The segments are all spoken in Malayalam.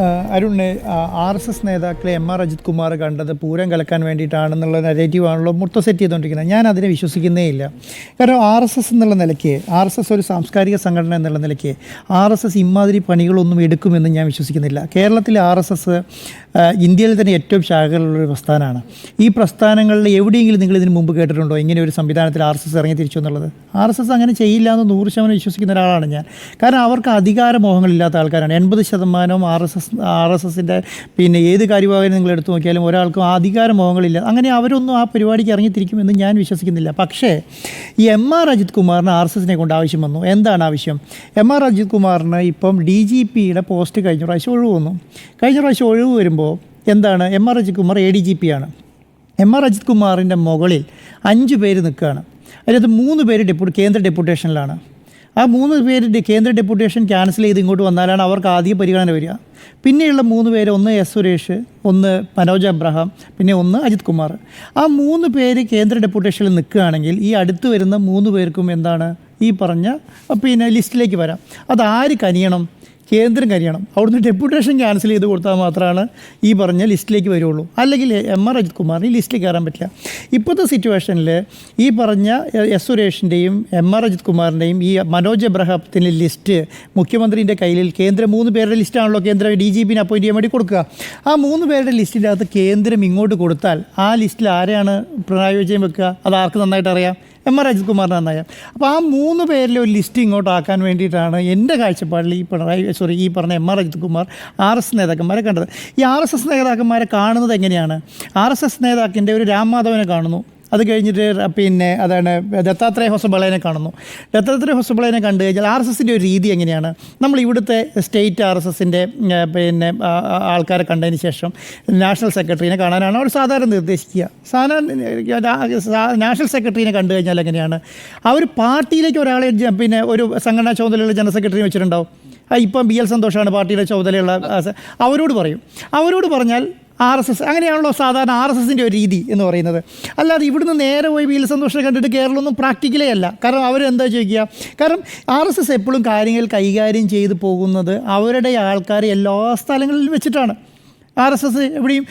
ആ, അരുണ് ആർ എസ് എസ് നേതാക്കളെ എം ആർ അജിത് കുമാർ കണ്ടത് പൂരം കലക്കാൻ വേണ്ടിയിട്ടാണെന്നുള്ള നെഗറ്റീവാണല്ലോ മൊത്തം സെറ്റ് ചെയ്തുകൊണ്ടിരിക്കുന്നത് ഞാൻ അതിനെ വിശ്വസിക്കുന്നേ ഇല്ല. കാരണം ആർ എസ് എസ് എന്നുള്ള നിലയ്ക്ക് ആർ എസ് എസ് ഒരു സാംസ്കാരിക സംഘടന എന്നുള്ള നിലയ്ക്ക് ആർ എസ് എസ് ഇമാതിരി പണികളൊന്നും എടുക്കുമെന്ന് ഞാൻ വിശ്വസിക്കുന്നില്ല. കേരളത്തിലെ ആർ എസ് എസ് ഇന്ത്യയിൽ തന്നെ ഏറ്റവും ശാഖകളുള്ള ഒരു പ്രസ്ഥാനമാണ്. ഈ പ്രസ്ഥാനങ്ങളിൽ എവിടെയെങ്കിലും നിങ്ങൾ ഇതിന് മുമ്പ് കേട്ടിട്ടുണ്ടോ? ഇങ്ങനെ ഒരു സംവിധാനത്തിൽ ആർ എസ് എസ് ഇറങ്ങി തിരിച്ചു എന്നുള്ളത്? ആർ എസ് എസ് അങ്ങനെ ചെയ്യില്ല എന്ന് നൂറ് ശതമാനം വിശ്വസിക്കുന്ന ഒരാളാണ് ഞാൻ. കാരണം അവർക്ക് അധികാര മോഹങ്ങളില്ലാത്ത ആൾക്കാരാണ്. എൺപത് ശതമാനവും R S S R S എസിന്റെ പിന്നെ ഏത് കാര്യഭാഗം നിങ്ങൾ എടുത്തു നോക്കിയാലും ഒരാൾക്കും അധികാര മോഹങ്ങളില്ല. അങ്ങനെ അവരൊന്നും ആ പരിപാടിക്ക് ഇറങ്ങിത്തിരിക്കുമെന്ന് ഞാൻ വിശ്വസിക്കുന്നില്ല. പക്ഷേ ഈ എം ആർ അജിത് കുമാറിന് ആർ എസ് എസിനെ കൊണ്ട് ആവശ്യം വന്നു. എന്താണ് ആവശ്യം? എം ആർ അജിത് കുമാറിന് ഇപ്പം ഡി ജി പിയുടെ പോസ്റ്റ് കഴിഞ്ഞ പ്രാവശ്യം ഒഴിവ് വന്നു. കഴിഞ്ഞ പ്രാവശ്യം ഒഴിവ് വരുമ്പോൾ എന്താണ്? M R Ajith Kumar A D G P ആണ്. എം ആർ അജിത് കുമാറിന്റെ മുകളിൽ അഞ്ച് പേര് നിൽക്കുകയാണ്. അതിനകത്ത് മൂന്ന് പേര് ഡെപ്യൂട്ടി കേന്ദ്ര ഡെപ്യൂട്ടേഷനിലാണ്. ആ മൂന്ന് പേര് കേന്ദ്ര ഡെപ്യൂട്ടേഷൻ ക്യാൻസൽ ചെയ്ത് ഇങ്ങോട്ട് വന്നാലാണ് അവർക്ക് ആദ്യം പരിഗണന വരിക. പിന്നെയുള്ള മൂന്ന് പേര് ഒന്ന് എസ് സുരേഷ് ഒന്ന് മനോജ് അബ്രഹാം പിന്നെ ഒന്ന് അജിത് കുമാർ. ആ മൂന്ന് പേര് കേന്ദ്ര ഡെപ്യൂട്ടേഷനിൽ നിൽക്കുകയാണെങ്കിൽ ഈ അടുത്ത് വരുന്ന മൂന്ന് പേർക്കും എന്താണ്? ഈ പറഞ്ഞ പിന്നെ ലിസ്റ്റിലേക്ക് വരാം. അത് ആര് കനിയണം? കേന്ദ്രം കരിയണം. അവിടുന്ന് ഡെപ്യൂട്ടേഷൻ ക്യാൻസൽ ചെയ്ത് കൊടുത്താൽ മാത്രമാണ് ഈ പറഞ്ഞ ലിസ്റ്റിലേക്ക് വരുള്ളൂ. അല്ലെങ്കിൽ എം ആർ അജിത് കുമാറിന് ഈ ലിസ്റ്റിൽ കയറാൻ പറ്റില്ല. ഇപ്പോഴത്തെ സിറ്റുവേഷനിൽ ഈ പറഞ്ഞ എസ് സുരേഷിന്റെയും എം ആർ അജിത് കുമാറിന്റെയും ഈ മനോജ് എബ്രഹാത്തിന്റെ ലിസ്റ്റ് മുഖ്യമന്ത്രിന്റെ കയ്യിൽ കേന്ദ്രം മൂന്ന് പേരുടെ ലിസ്റ്റാണല്ലോ കേന്ദ്ര ഡി ജി പിനെ അപ്പോയിന്റ് ചെയ്യാൻ വേണ്ടി കൊടുക്കുക. ആ മൂന്ന് പേരുടെ ലിസ്റ്റിന്റെ അകത്ത് കേന്ദ്രം ഇങ്ങോട്ട് കൊടുത്താൽ ആ ലിസ്റ്റിൽ ആരെയാണ് പിണറായി വെക്കുക? അത് ആർക്ക് നന്നായിട്ട് അറിയാം? എം ആർ അജിത്കുമാറിനാണ് നന്നായ. അപ്പോൾ ആ മൂന്ന് പേരിലെ ഒരു ലിസ്റ്റ് ഇങ്ങോട്ട് ആക്കാൻ വേണ്ടിയിട്ടാണ് എന്റെ കാഴ്ചപ്പാടിൽ ഈ പിണറായി സോറി ഈ പറഞ്ഞ M R Ajithkumar R S നേതാക്കന്മാരെ കണ്ടത്. ഈ ആർ എസ് എസ് നേതാക്കന്മാരെ കാണുന്നത് എങ്ങനെയാണ്? ആർ എസ് എസ് നേതാക്കിന്റെ ഒരു രാം മാധവനെ കാണുന്നു. അത് കഴിഞ്ഞിട്ട് പിന്നെ അതാണ് ദത്താത്രേയ ഹൊസബളേനെ കാണുന്നു. ദത്താത്രേയ ഹൊസബളേനെ കണ്ടു കഴിഞ്ഞാൽ ആർ എസ് എസിന്റെ ഒരു രീതി എങ്ങനെയാണ്? നമ്മൾ ഇവിടുത്തെ സ്റ്റേറ്റ് ആർ എസ് എസിന്റെ പിന്നെ ആൾക്കാരെ കണ്ടതിന് ശേഷം നാഷണൽ സെക്രട്ടറിനെ കാണാനാണ് അവർ സാധാരണ നിർദ്ദേശിക്കുക. സാധാരണ നാഷണൽ സെക്രട്ടറിനെ കണ്ടു കഴിഞ്ഞാൽ എങ്ങനെയാണ്? ആ ഒരു പാർട്ടിയിലേക്ക് ഒരാളെ പിന്നെ ഒരു സംഘടനാ ചുമതലയുള്ള ജനറൽ സെക്രട്ടറി വെച്ചിട്ടുണ്ടാവും. ഇപ്പം ബി എൽ സന്തോഷമാണ് പാർട്ടിയുടെ ചുമതലയുള്ള അവരോട് പറയും. അവരോട് പറഞ്ഞാൽ ആർ എസ് എസ് അങ്ങനെയാണല്ലോ സാധാരണ ആർ എസ് എസിന്റെ ഒരു രീതി എന്ന് പറയുന്നത്. അല്ലാതെ ഇവിടുന്ന് നേരെ പോയി വീൽ സന്തോഷം കണ്ടിട്ട് കേരളമൊന്നും പ്രാക്ടിക്കലേ അല്ല. കാരണം അവരെന്താ ചോദിക്കുക? കാരണം ആർ എസ് എസ് എപ്പോഴും കാര്യങ്ങൾ കൈകാര്യം ചെയ്തു പോകുന്നത് അവരുടെ ആൾക്കാർ എല്ലാ സ്ഥലങ്ങളിലും വെച്ചിട്ടാണ്. ആർ എസ് എസ് എവിടെയും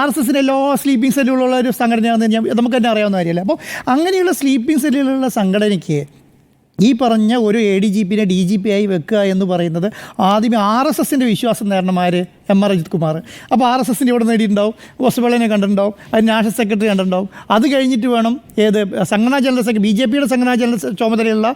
ആർ എസ് എസിന്റെ എല്ലാ സ്ലീപ്പിംഗ് സെല്ലുകളുള്ള ഒരു സംഘടനയാണെന്ന് ഞാൻ നമുക്ക് തന്നെ അറിയാവുന്ന കാര്യമല്ല? അപ്പോൾ അങ്ങനെയുള്ള സ്ലീപ്പിംഗ് സെല്ലുകളുള്ള സംഘടനയ്ക്ക് ഈ പറഞ്ഞ ഒരു എ ഡി ജി പിന്നെ ഡി ജി പി ആയി വെക്കുക എന്ന് പറയുന്നത് ആദ്യമേ ആർ എസ് എസിന്റെ വിശ്വാസം നേടണമാർ എം ആർ അജിത് കുമാർ. അപ്പോൾ ആർ എസ് എസിന്റെ ഇവിടെ നേടിയിട്ടുണ്ടാവും. വസുബളനെ കണ്ടിട്ടുണ്ടാവും. അത് നാഷണൽ സെക്രട്ടറി കണ്ടിട്ടുണ്ടാവും. അത് കഴിഞ്ഞിട്ട് വേണം ഏത് സംഘടനാ ജനറൽ സെക്രട്ടറി ബി ജെ പിയുടെ സംഘടനാ ജനറൽ ചുമതലയുള്ള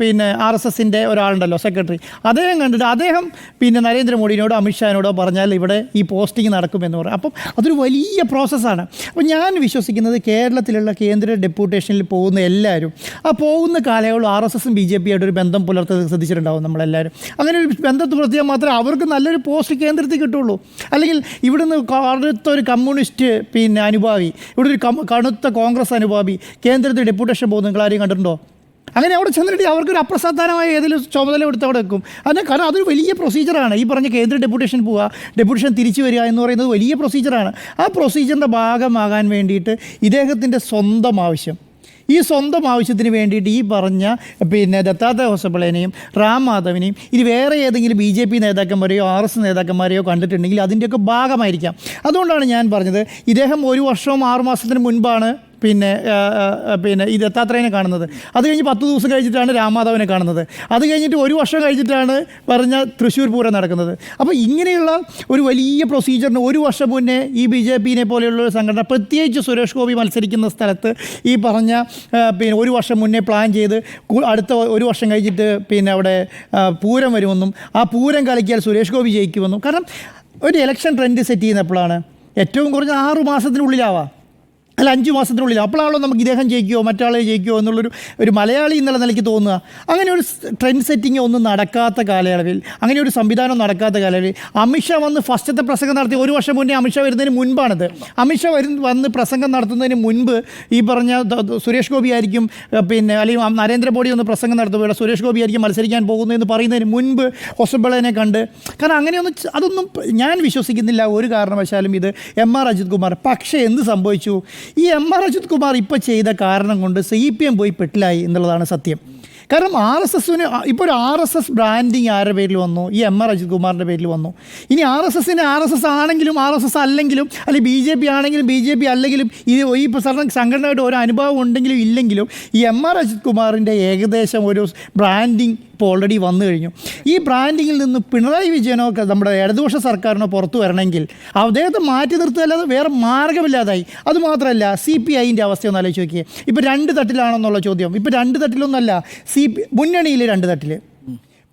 പിന്നെ ആർ എസ് എസിന്റെ ഒരാളുണ്ടല്ലോ സെക്രട്ടറി. അദ്ദേഹം കണ്ടിട്ട് അദ്ദേഹം പിന്നെ നരേന്ദ്രമോദിനോടോ അമിത്ഷാനോടോ പറഞ്ഞാൽ ഇവിടെ ഈ പോസ്റ്റിംഗ് നടക്കുമെന്ന് പറയും. അപ്പം അതൊരു വലിയ പ്രോസസ്സാണ്. അപ്പോൾ ഞാൻ വിശ്വസിക്കുന്നത് കേരളത്തിലുള്ള കേന്ദ്ര ഡെപ്യൂട്ടേഷനിൽ പോകുന്ന എല്ലാവരും ആ പോകുന്ന കാലയളവ് ആർ എസ് എസും ബി ജെ പിയായിട്ട് ഒരു ബന്ധം പുലർത്തുന്നത് ശ്രദ്ധിച്ചിട്ടുണ്ടാവും നമ്മളെല്ലാവരും. അങ്ങനെ ഒരു ബന്ധത്തിൽ പുലർത്തിയാൽ മാത്രമേ അവർക്ക് നല്ലൊരു പോസ്റ്റ് കേന്ദ്രത്തിൽ കിട്ടുള്ളൂ. അല്ലെങ്കിൽ ഇവിടുന്ന് കടുത്ത ഒരു കമ്മ്യൂണിസ്റ്റ് പിന്നെ അനുഭാവി ഇവിടെ ഒരു കടുത്ത കോൺഗ്രസ് അനുഭാവി കേന്ദ്രത്തിൽ ഡെപ്യൂട്ടേഷൻ പോകുന്നു നിങ്ങൾ ആരെയും കണ്ടിട്ടുണ്ടോ? അങ്ങനെ അവിടെ ചെന്നിട്ട് അവർക്കൊരു അപ്രസാധാനമായ ഏതെങ്കിലും ചുമതല എടുത്ത് അവിടെ വെക്കും. അതിന് കാരണം അതൊരു വലിയ പ്രൊസീജിയറാണ് ഈ പറഞ്ഞ കേന്ദ്ര ഡെപ്യൂട്ടേഷൻ പോവുക ഡെപ്യൂട്ടേഷൻ തിരിച്ചു വരിക എന്ന് പറയുന്നത് വലിയ പ്രൊസീജിയറാണ് ആ പ്രൊസീജിയറിന്റെ ഭാഗമാകാൻ വേണ്ടിയിട്ട് ഇദ്ദേഹത്തിന്റെ സ്വന്തം ആവശ്യം. ഈ സ്വന്തം ആവശ്യത്തിന് വേണ്ടിയിട്ട് ഈ പറഞ്ഞ പിന്നെ ദത്താത്രേയ ഹോസപ്പിളേനെയും റാം മാധവിനെയും ഇനി വേറെ ഏതെങ്കിലും ബി ജെ പി നേതാക്കന്മാരെയോ ആർ എസ് നേതാക്കന്മാരെയോ കണ്ടിട്ടുണ്ടെങ്കിൽ അതിന്റെയൊക്കെ ഭാഗമായിരിക്കാം. അതുകൊണ്ടാണ് ഞാൻ പറഞ്ഞത് ഇദ്ദേഹം ഒരു വർഷവും ആറുമാസത്തിന് മുൻപാണ് പിന്നെ പിന്നെ ഈ ദത്താത്രേയനെ കാണുന്നത്. അത് കഴിഞ്ഞ് പത്ത് ദിവസം കഴിച്ചിട്ടാണ് രാമാധവനെ കാണുന്നത്. അത് കഴിഞ്ഞിട്ട് ഒരു വർഷം കഴിഞ്ഞിട്ടാണ് പറഞ്ഞ തൃശ്ശൂർ പൂരം നടക്കുന്നത്. അപ്പോൾ ഇങ്ങനെയുള്ള ഒരു വലിയ പ്രൊസീജിയറിന് ഒരു വർഷം മുന്നേ ഈ ബി ജെ പിനെ പോലെയുള്ള ഒരു സംഘടന പ്രത്യേകിച്ച് സുരേഷ് ഗോപി മത്സരിക്കുന്ന സ്ഥലത്ത് ഈ പറഞ്ഞ പിന്നെ ഒരു വർഷം മുന്നേ പ്ലാൻ ചെയ്ത് അടുത്ത ഒരു വർഷം കഴിഞ്ഞിട്ട് പിന്നെ അവിടെ പൂരം വരുമെന്നും ആ പൂരം കളിക്കിയാൽ സുരേഷ് ഗോപി ജയിക്കുമെന്നും. കാരണം ഒരു ഇലക്ഷൻ ട്രെൻഡ് സെറ്റ് ചെയ്യുന്ന എപ്പോഴാണ് ഏറ്റവും കുറഞ്ഞ ആറു മാസത്തിനുള്ളിലാവാം. അല്ല അഞ്ച് മാസത്തിനുള്ളിൽ. അപ്പോഴാണല്ലോ നമുക്ക് ഇദ്ദേഹം ജയിക്കുമോ മറ്റാളെ ജയിക്കുമോ എന്നുള്ളൊരു ഒരു മലയാളി എന്നുള്ള നിലയ്ക്ക് തോന്നുക. അങ്ങനെ ഒരു ട്രെൻഡ് സെറ്റിംഗ് ഒന്നും നടക്കാത്ത കാലയളവിൽ അങ്ങനെ ഒരു സംവിധാനം നടക്കാത്ത കാലയളവിൽ അമിത്ഷാ വന്ന് ഫസ്റ്റത്തെ പ്രസംഗം നടത്തി. ഒരു വർഷം മുന്നേ അമിത്ഷാ വരുന്നതിന് മുൻപാണിത്. അമിത്ഷാ വരുന്ന വന്ന് പ്രസംഗം നടത്തുന്നതിന് മുൻപ് ഈ പറഞ്ഞ സുരേഷ് ഗോപി ആയിരിക്കും പിന്നെ അല്ലെങ്കിൽ നരേന്ദ്ര നരേന്ദ്രമോദി ഒന്ന് പ്രസംഗം നടത്തുമ്പോൾ സുരേഷ് ഗോപി ആയിരിക്കും മത്സരിക്കാൻ പോകുന്നതെന്ന് പറയുന്നതിന് മുൻപ് ഹൊസബളനെ കണ്ട്. കാരണം അങ്ങനെയൊന്നും അതൊന്നും ഞാൻ വിശ്വസിക്കുന്നില്ല. ഒരു കാരണവശാലും ഇത് എം ആർ അജിത് കുമാർ. പക്ഷേ എന്ത് സംഭവിച്ചു? ഈ എം ആർ അജിത് കുമാർ ഇപ്പോൾ ചെയ്ത കാരണം കൊണ്ട് സി പി എം പോയി പെട്ടിലായി എന്നുള്ളതാണ് സത്യം. കാരണം ആർ എസ് എസിന് ഇപ്പോൾ ഒരു ആർ എസ് എസ് ബ്രാൻഡിങ് ആരുടെ പേരിൽ വന്നു? ഈ എം ആർ അജിത് കുമാറിന്റെ പേരിൽ വന്നു. ഇനി ആർ എസ് എസിന് ആർ എസ് എസ് ആണെങ്കിലും ആർ എസ് എസ് അല്ലെങ്കിലും അല്ലെങ്കിൽ ബി ജെ പി ആണെങ്കിലും ബി ജെ പി അല്ലെങ്കിലും ഈ ഈ സാധാരണ സംഘടനയുടെ ഒരു അനുഭവം ഉണ്ടെങ്കിലും ഇല്ലെങ്കിലും ഈ എം ആർ അജിത് കുമാറിന്റെ ഏകദേശം ഒരു ബ്രാൻഡിങ് ഇപ്പോൾ ഓൾറെഡി വന്നു കഴിഞ്ഞു. ഈ ബ്രാൻഡിങ്ങിൽ നിന്ന് പിണറായി വിജയനോ നമ്മുടെ ഇടതുപക്ഷ സർക്കാരിനോ പുറത്തു വരണമെങ്കിൽ അദ്ദേഹത്തെ മാറ്റി നിർത്തുകയല്ലാതെ വേറെ മാർഗമില്ലാതായി. അതുമാത്രമല്ല സി പി ഐന്റെ അവസ്ഥ ഒന്ന് ആലോചിച്ച് നോക്കിയേ. ഇപ്പോൾ രണ്ട് തട്ടിലാണെന്നുള്ള ചോദ്യം. ഇപ്പോൾ രണ്ട് തട്ടിലൊന്നല്ല സി പി മുന്നണിയിൽ രണ്ട് തട്ടിൽ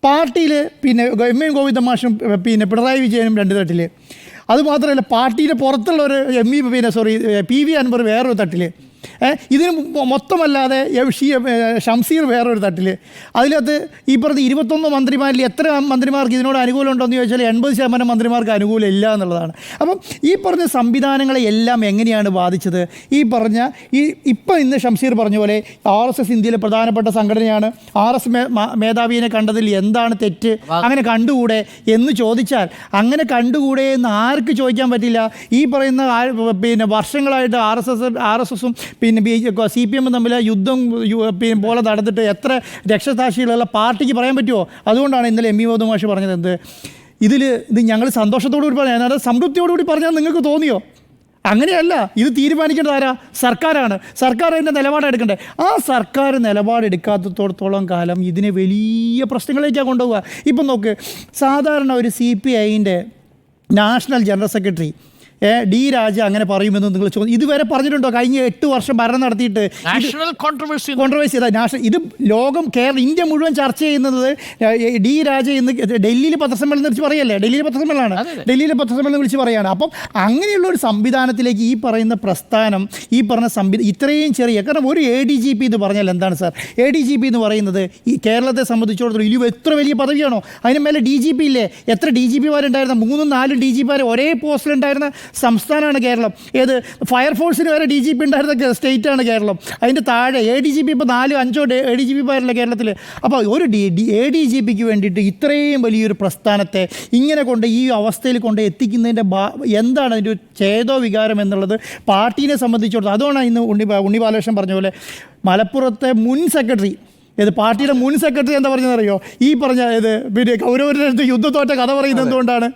പാർട്ടിയിൽ പിന്നെ എം എൻ ഗോവിന്ദമാഷും പിന്നെ പിണറായി വിജയനും രണ്ട് തട്ടിൽ അതുമാത്രമല്ല പാർട്ടിയുടെ പുറത്തുള്ള ഒരു എം ഇ പിന്നെ സോറി പി വി അൻവർ വേറൊരു തട്ടിൽ ഇതിന് മൊത്തമല്ലാതെ ഷംസീർ വേറൊരു തട്ടിൽ അതിനകത്ത് ഈ പറഞ്ഞ ഇരുപത്തൊന്ന് മന്ത്രിമാരിൽ എത്ര മന്ത്രിമാർക്ക് ഇതിനോട് അനുകൂലം ഉണ്ടോ എന്ന് ചോദിച്ചാൽ എൺപത് ശതമാനം മന്ത്രിമാർക്ക് അനുകൂലം ഇല്ല എന്നുള്ളതാണ്. അപ്പം ഈ പറഞ്ഞ സംവിധാനങ്ങളെ എല്ലാം എങ്ങനെയാണ് ബാധിച്ചത്? ഈ പറഞ്ഞ ഈ ഇപ്പം ഇന്ന് ഷംസീർ പറഞ്ഞ പോലെ ആർ എസ് എസ് ഇന്ത്യയിലെ പ്രധാനപ്പെട്ട സംഘടനയാണ്. ആർ എസ് മേധാവിയെ കണ്ടതിൽ എന്താണ് തെറ്റ്? അങ്ങനെ കണ്ടുകൂടെ എന്ന് ചോദിച്ചാൽ അങ്ങനെ കണ്ടുകൂടെ എന്ന് ആർക്ക് ചോദിക്കാൻ പറ്റില്ല? ഈ പറയുന്ന പിന്നെ വർഷങ്ങളായിട്ട് R S S R S എസും പിന്നെ ബി സി പി എം തമ്മിൽ യുദ്ധം പിന്നെ പോലെ നടന്നിട്ട് എത്ര രക്ഷസാക്ഷികളുള്ള പാർട്ടിക്ക് പറയാൻ പറ്റുമോ? അതുകൊണ്ടാണ് ഇന്നലെ എം ഇ മോദ് മാഷ് പറഞ്ഞത് എന്ത്? ഇതിൽ ഇത് ഞങ്ങൾ സന്തോഷത്തോടു കൂടി പറഞ്ഞു അതായത് സംതൃപ്തിയോടുകൂടി പറഞ്ഞാൽ നിങ്ങൾക്ക് തോന്നിയോ? അങ്ങനെയല്ല. ഇത് തീരുമാനിക്കേണ്ടത് ആരാ? സർക്കാരാണ്. സർക്കാർ അതിന്റെ നിലപാടെടുക്കണ്ടേ ആ സർക്കാർ നിലപാടെടുക്കാത്തത്തോടത്തോളം കാലം ഇതിനെ വലിയ പ്രശ്നങ്ങളിലേക്കാണ് കൊണ്ടുപോവുക. ഇപ്പം നോക്ക് സാധാരണ ഒരു സി പി ഐന്റെ national general secretary D Raja അങ്ങനെ പറയുമെന്ന് നിങ്ങൾ ചോദിച്ചു ഇതുവരെ പറഞ്ഞിട്ടുണ്ടോ? കഴിഞ്ഞ എട്ട് വർഷം ഭരണം നടത്തിയിട്ട് നാഷണൽ കോൺട്രവേഴ്സി കോൺട്രവേഴ്സി അതാ നാഷണൽ ഇത് ലോകം കേരളം ഇന്ത്യ മുഴുവൻ ചർച്ച ചെയ്യുന്നത് ഡി രാജ ഇന്ന് ഡൽഹിയിൽ പത്രസമ്മേളനം വിളിച്ച് പറയല്ലേ? ഡൽഹിയിലെ പത്രസമ്മേളനമാണ്. ഡൽഹിയിലെ പത്രസമ്മേളനം വിളിച്ച് പറയാണ്. അപ്പം അങ്ങനെയുള്ള ഒരു സംവിധാനത്തിലേക്ക് ഈ പറയുന്ന പ്രസ്ഥാനം ഈ പറഞ്ഞ സംവി ഇത്രയും ചെറിയ കാരണം ഒരു എ ഡി ജി പി എന്ന് പറഞ്ഞാൽ എന്താണ് sir? A D G P എന്ന് പറയുന്നത് ഈ കേരളത്തെ സംബന്ധിച്ചിടത്തോളം ഇനി എത്ര വലിയ പദവിയാണോ? അതിന് മേലെ ഡി ജി പി ഇല്ലേ? എത്ര ഡി ജി പിമാരുണ്ടായിരുന്ന മൂന്നും നാലും ഡി ജി പിമാർ ഒരേ പോസ്റ്റിലുണ്ടായിരുന്ന സംസ്ഥാനമാണ് കേരളം. ഏത്? ഫയർഫോഴ്സിന് വരെ ഡി ജി പി ഉണ്ടായിരുന്ന സ്റ്റേറ്റാണ് കേരളം. അതിന്റെ താഴെ എ ഡി ജി പി ഇപ്പോൾ നാലും അഞ്ചോ എ ഡി ജി പി പിമാരല്ല കേരളത്തിൽ അപ്പോൾ ഒരു D D A D G പിക്ക് വേണ്ടിയിട്ട് ഇത്രയും വലിയൊരു പ്രസ്ഥാനത്തെ ഇങ്ങനെ കൊണ്ട് ഈ അവസ്ഥയിൽ കൊണ്ട് എത്തിക്കുന്നതിന്റെ എന്താണ് അതിന്റെ ഒരു ചേതോ വികാരം എന്നുള്ളത് പാർട്ടീനെ സംബന്ധിച്ചിടത്തോളം അതുകൊണ്ടാണ് ഇന്ന് ഉണ്ണി ഉണ്ണി ബാലകൃഷ്ണൻ പറഞ്ഞ പോലെ മലപ്പുറത്തെ മുൻ സെക്രട്ടറി ഏത് പാർട്ടിയുടെ മുൻ സെക്രട്ടറി എന്താ പറഞ്ഞതറിയോ ഈ പറഞ്ഞ ഇത് പിന്നെ കൗരവരുടെ അടുത്ത് യുദ്ധത്തോറ്റ കഥ പറയുന്നത് എന്തുകൊണ്ടാണ്?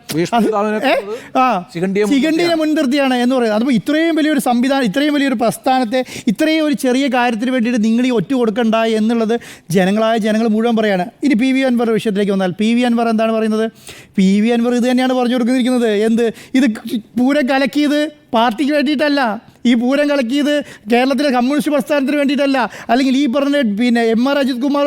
ശിഖണ്ഡിയെ മുൻനിർത്തിയാണ്. എന്ന് പറയുന്നത്. അതിപ്പോൾ ഇത്രയും വലിയൊരു സംവിധാനം ഇത്രയും വലിയൊരു പ്രസ്ഥാനത്തെ ഇത്രയും ഒരു ചെറിയ കാര്യത്തിന് വേണ്ടിയിട്ട് നിങ്ങൾ ഈ ഒറ്റ കൊടുക്കണ്ട എന്നുള്ളത് ജനങ്ങളായ ജനങ്ങൾ മുഴുവൻ പറയാണ്. ഇനി പി വി അൻവർ വിഷയത്തിലേക്ക് വന്നാൽ പി വി അൻവർ എന്താണ് പറയുന്നത്? പി വി അൻവർ ഇത് തന്നെയാണ് പറഞ്ഞു കൊടുക്കുന്നിരിക്കുന്നത്. എന്ത്? ഇത് പൂരം കലക്കിയത് പാർട്ടിക്ക് വേണ്ടിയിട്ടല്ല. ഈ പൂരം കളക്കിയത് കേരളത്തിലെ കമ്മ്യൂണിസ്റ്റ് പ്രസ്ഥാനത്തിന് വേണ്ടിയിട്ടല്ല. അല്ലെങ്കിൽ ഈ പറഞ്ഞ പിന്നെ എം ആർ അജിത് കുമാർ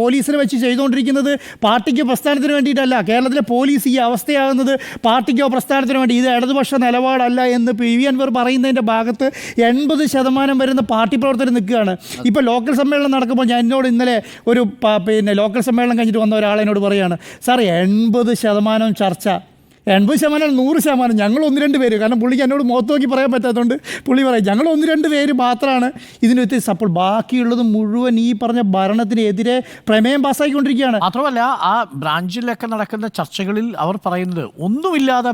പോലീസിനെ വെച്ച് ചെയ്തുകൊണ്ടിരിക്കുന്നത് പാർട്ടിക്കോ പ്രസ്ഥാനത്തിന് വേണ്ടിയിട്ടല്ല. കേരളത്തിലെ പോലീസ് ഈ അവസ്ഥയാകുന്നത് പാർട്ടിക്കോ പ്രസ്ഥാനത്തിന് വേണ്ടി. ഇത് ഇടതുപക്ഷ നിലപാടല്ല എന്ന് പി വി അൻവർ പറയുന്നതിന്റെ ഭാഗത്ത് എൺപത് ശതമാനം വരുന്ന പാർട്ടി പ്രവർത്തകർ നിൽക്കുകയാണ്. ഇപ്പോൾ ലോക്കൽ സമ്മേളനം നടക്കുമ്പോൾ ഞാൻ എന്നോട് ഇന്നലെ ഒരു പിന്നെ ലോക്കൽ സമ്മേളനം കഴിഞ്ഞിട്ട് വന്ന ഒരാളെന്നോട് പറയുകയാണ് സാർ എൺപത് ശതമാനം ചർച്ച എൺപത് ശതമാനം നൂറ് ശതമാനം ഞങ്ങൾ ഒന്ന് രണ്ട് പേര്. കാരണം പുള്ളിക്ക് എന്നോട് മുഖത്ത് നോക്കി പറയാൻ പറ്റാത്തതുകൊണ്ട് പുള്ളി പറയും ഞങ്ങൾ ഒന്ന് രണ്ട് പേര് മാത്രമാണ് ഇതിന് വ്യത്യസ്തം അപ്പോൾ ബാക്കിയുള്ളത് മുഴുവൻ ഈ പറഞ്ഞ ഭരണത്തിനെതിരെ പ്രമേയം പാസ്സാക്കിക്കൊണ്ടിരിക്കുകയാണ് മാത്രമല്ല ആ ബ്രാഞ്ചിലൊക്കെ നടക്കുന്ന ചർച്ചകളിൽ അവർ പറയുന്നത് ഒന്നുമില്ലാതെ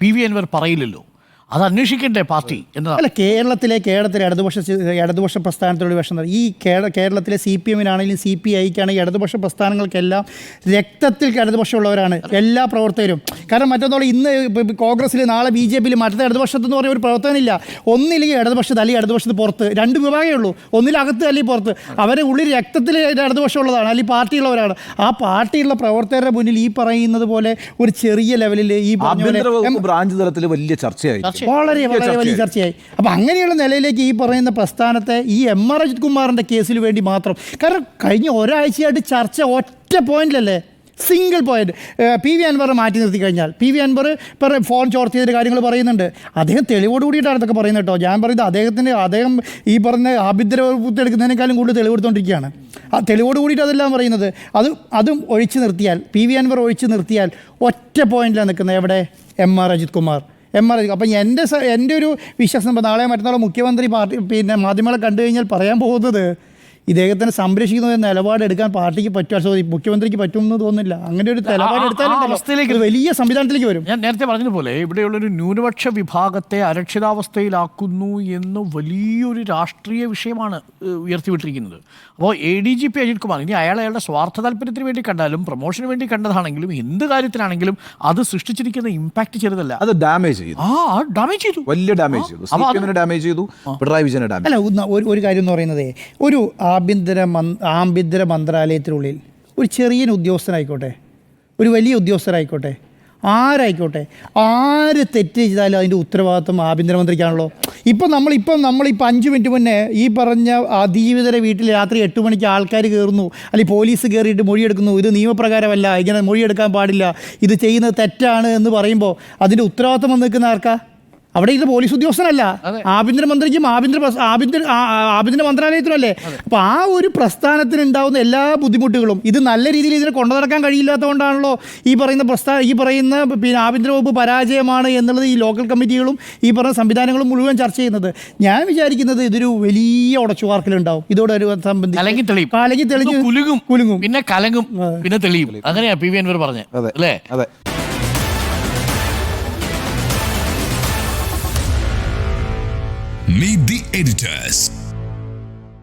പി വി അൻവർ പറയില്ലല്ലോ. അത് അന്വേഷിക്കണ്ടേ പാർട്ടി എന്നതാണ് അല്ല കേരളത്തിലെ കേരളത്തിലെ ഇടതുപക്ഷ ഇടതുപക്ഷ ഇടതുപക്ഷ വിഷം ഈ കേര- കേരളത്തിലെ സി പി എമ്മിനാണെങ്കിലും സി പി ഐക്കാണെങ്കിൽ ഇടതുപക്ഷ പ്രസ്ഥാനങ്ങൾക്കെല്ലാം രക്തത്തിൽ ഇടതുപക്ഷമുള്ളവരാണ് എല്ലാ പ്രവർത്തകരും. കാരണം മറ്റൊന്നോളം ഇന്ന് കോൺഗ്രസ്സിൽ നാളെ ബി ജെ പിയിൽ മറ്റത്തെ ഇടതുപക്ഷത്ത് എന്ന് പറയുന്ന ഒരു പ്രവർത്തനമില്ല ഒന്നില്ലെങ്കിൽ ഇടതുപക്ഷത്ത് അല്ലെങ്കിൽ ഇടതുപക്ഷത്ത് പുറത്ത്. രണ്ട് വിഭാഗമേ ഉള്ളൂ. ഒന്നിലകത്ത് അല്ലെങ്കിൽ പുറത്ത്. അവരെ ഉള്ളിൽ രക്തത്തിൽ ഇടതുപക്ഷമുള്ളതാണ് അല്ലെങ്കിൽ പാർട്ടിയുള്ളവരാണ്. ആ പാർട്ടിയുള്ള പ്രവർത്തകരുടെ മുന്നിൽ ഈ പറയുന്നത് പോലെ ഒരു ചെറിയ ലെവലിൽ ഈ പറഞ്ഞ ബ്രാഞ്ച് തലത്തിൽ വലിയ ചർച്ചയായി ചർച്ച വളരെ വളരെ വലിയ ചർച്ചയായി. അപ്പം അങ്ങനെയുള്ള നിലയിലേക്ക് ഈ പറയുന്ന പ്രസ്ഥാനത്തെ ഈ എം ആർ അജിത് കുമാറിന്റെ കേസിൽ വേണ്ടി മാത്രം. കാരണം കഴിഞ്ഞ ഒരാഴ്ചയായിട്ട് ചർച്ച ഒറ്റ പോയിന്റിലല്ലേ? Single point. P V Anwar മാറ്റി നിർത്തി കഴിഞ്ഞാൽ. പി വി അൻവർ ഇപ്പോൾ ഫോൺ ചോർച്ച ചെയ്ത കാര്യങ്ങൾ പറയുന്നുണ്ട്. അദ്ദേഹം തെളിവോട് കൂടിയിട്ടാണ് ഇതൊക്കെ പറയുന്നത് കേട്ടോ. ഞാൻ പറയുന്നത് അദ്ദേഹത്തിന്റെ അദ്ദേഹം ഈ പറഞ്ഞ ആഭ്യന്തര വകുപ്പ് എടുക്കുന്നതിനേക്കാളും കൂടുതൽ തെളിവെടുത്തുകൊണ്ടിരിക്കുകയാണ് ആ തെളിവോട് കൂടിയിട്ട് അതെല്ലാം പറയുന്നത്. അത് അതും ഒഴിച്ചു നിർത്തിയാൽ പി വി അൻവർ ഒഴിച്ചു നിർത്തിയാൽ ഒറ്റ പോയിന്റിലാണ് നിൽക്കുന്നത്. എവിടെ? M R Ajith Kumar M R അപ്പം എന്റെ എന്റെ ഒരു വിശ്വാസം നാളെ മറ്റന്നാൾ മുഖ്യമന്ത്രി പാർട്ടി പിന്നെ മാധ്യമങ്ങളെ കണ്ടു കഴിഞ്ഞാൽ പറയാൻ പോകുന്നത് ഇദ്ദേഹത്തിനെ സംരക്ഷിക്കുന്ന ഒരു നിലപാടെടുക്കാൻ പാർട്ടിക്ക് പറ്റുക സോറി മുഖ്യമന്ത്രിക്ക് പറ്റുമെന്ന് തോന്നുന്നില്ല. അങ്ങനെ ഒരു അവസ്ഥയിലേക്ക് വലിയ സംവിധാനത്തിലേക്ക് വരും. ഞാൻ നേരത്തെ പറഞ്ഞതുപോലെ ഇവിടെയുള്ളൊരു ന്യൂനപക്ഷ വിഭാഗത്തെ അരക്ഷിതാവസ്ഥയിലാക്കുന്നു എന്ന് വലിയൊരു രാഷ്ട്രീയ വിഷയമാണ് ഉയർത്തിവിട്ടിരിക്കുന്നത്. അപ്പോൾ A D G P Ajith Kumar ഇനി അയാൾ അയാളുടെ സ്വാർത്ഥ താല്പര്യത്തിന് വേണ്ടി കണ്ടാലും പ്രൊമോഷന് വേണ്ടി കണ്ടതാണെങ്കിലും എന്ത് കാര്യത്തിലാണെങ്കിലും അത് സൃഷ്ടിച്ചിരിക്കുന്ന ഇമ്പാക്ട് ചെറുതല്ല. അത് ഡാമേജ് ചെയ്തു. ആ ഡാമേജ് ചെയ്തു. വലിയ ഡാമേജ് ചെയ്തു. ഡാമേജ് ചെയ്തു. പിണറായി വിജയനെ ഡാമേജ് അല്ല ഒരു ഒരു കാര്യം എന്ന് പറയുന്നത് ഒരു ആഭ്യന്തര ആഭ്യന്തര മന്ത്രാലയത്തിനുള്ളിൽ ഒരു ചെറിയ ഉദ്യോഗസ്ഥനായിക്കോട്ടെ ഒരു വലിയ ഉദ്യോഗസ്ഥരായിക്കോട്ടെ ആരായിക്കോട്ടെ ആര് തെറ്റ് ചെയ്താലും അതിന്റെ ഉത്തരവാദിത്വം ആഭ്യന്തരമന്ത്രിക്കാണല്ലോ. ഇപ്പം നമ്മളിപ്പം നമ്മളിപ്പോൾ അഞ്ച് മിനിറ്റ് മുന്നേ ഈ പറഞ്ഞ അതീവിതര വീട്ടിൽ രാത്രി എട്ട് മണിക്ക് ആൾക്കാർ കയറുന്നു അല്ലെങ്കിൽ പോലീസ് കയറിയിട്ട് മൊഴിയെടുക്കുന്നു ഇത് നിയമപ്രകാരമല്ല ഇങ്ങനെ മൊഴിയെടുക്കാൻ പാടില്ല ഇത് ചെയ്യുന്നത് തെറ്റാണ് എന്ന് പറയുമ്പോൾ അതിന്റെ ഉത്തരവാദിത്വം വന്ന് നിൽക്കുന്ന ആർക്കാ? അവിടെ ഇത് പോലീസ് ഉദ്യോഗസ്ഥനല്ല. ആഭ്യന്തരമന്ത്രിക്കും ആഭ്യന്തര ആഭ്യന്തര ആഭ്യന്തര മന്ത്രാലയത്തിനും അല്ലേ അപ്പൊ ആ ഒരു പ്രസ്ഥാനത്തിന് ഉണ്ടാവുന്ന എല്ലാ ബുദ്ധിമുട്ടുകളും ഇത് നല്ല രീതിയിൽ ഇതിനെ കൊണ്ടു നടക്കാൻ കഴിയില്ലാത്തതുകൊണ്ടാണല്ലോ ഈ പറയുന്ന പ്രസ്ഥാ ഈ പറയുന്ന പിന്നെ ആഭ്യന്തര വകുപ്പ് പരാജയമാണ് എന്നുള്ളത് ഈ ലോക്കൽ കമ്മിറ്റികളും ഈ പറഞ്ഞ സംവിധാനങ്ങളും മുഴുവൻ ചർച്ച ചെയ്യുന്നത്. ഞാൻ വിചാരിക്കുന്നത് ഇതൊരു വലിയ ഉടച്ചുവാർക്കലുണ്ടാവും. ഇതോടെ ഒരു സംബന്ധിച്ച് അല്ലെങ്കിൽ തെളിയും. കലങ്ങി തെളിഞ്ഞ് കുലുങ്ങും. കുലുങ്ങും. പിന്നെ കലങ്ങും. പിന്നെ തെളിയും. അങ്ങനെയാ പി വി അൻവർ പറഞ്ഞത്. അല്ലേ? അതെ. Meet the editors.